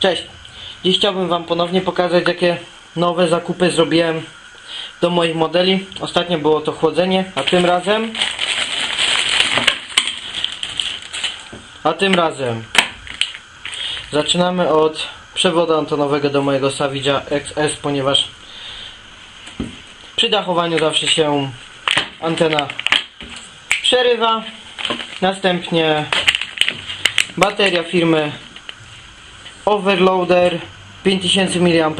Cześć! Dziś chciałbym Wam ponownie pokazać jakie nowe zakupy zrobiłem do moich modeli. Ostatnio było to chłodzenie, a tym razem a tym razem zaczynamy od przewodu antonowego do mojego Savija XS, ponieważ przy dachowaniu zawsze się antena przerywa. Następnie bateria firmy Overloader 5000 mAh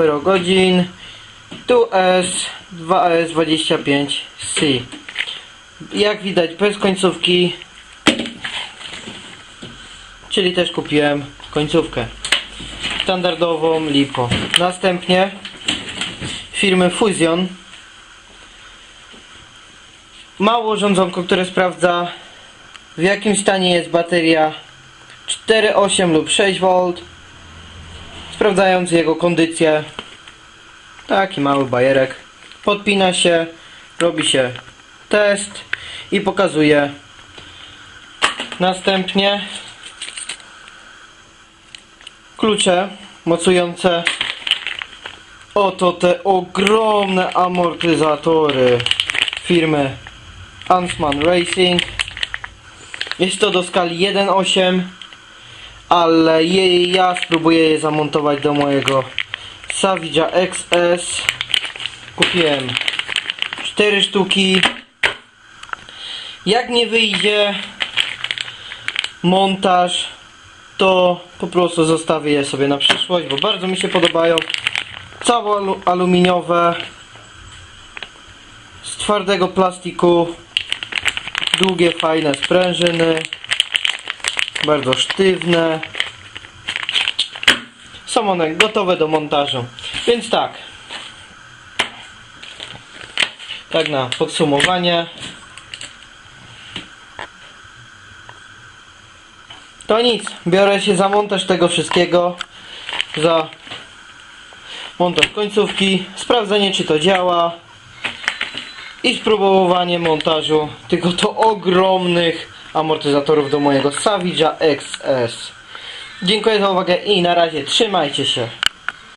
2S 2S25C jak widać bez końcówki czyli też kupiłem końcówkę. Standardową LiPo. Następnie firmy Fusion. Małe urządzonko, które sprawdza w jakim stanie jest bateria 4,8 lub 6V sprawdzając jego kondycję. Taki mały bajerek. Podpina się robi się test i pokazuje. Następnie klucze mocujące. Oto te ogromne amortyzatory firmy Huntsman Racing. Jest to do skali 1.8 ale je, ja spróbuję je zamontować do mojego Savija XS kupiłem 4 sztuki. Jak nie wyjdzie montaż to po prostu zostawię je sobie na przyszłość bo bardzo mi się podobają. Alu aluminiowe. Z twardego plastiku. Długie fajne sprężyny bardzo sztywne. Są one gotowe do montażu. Więc tak. Tak na podsumowanie. To nic. Biorę się za montaż tego wszystkiego. Za montaż końcówki. Sprawdzenie czy to działa. I spróbowanie montażu tylko to ogromnych amortyzatorów do mojego Savija XS. Dziękuję za uwagę i na razie trzymajcie się.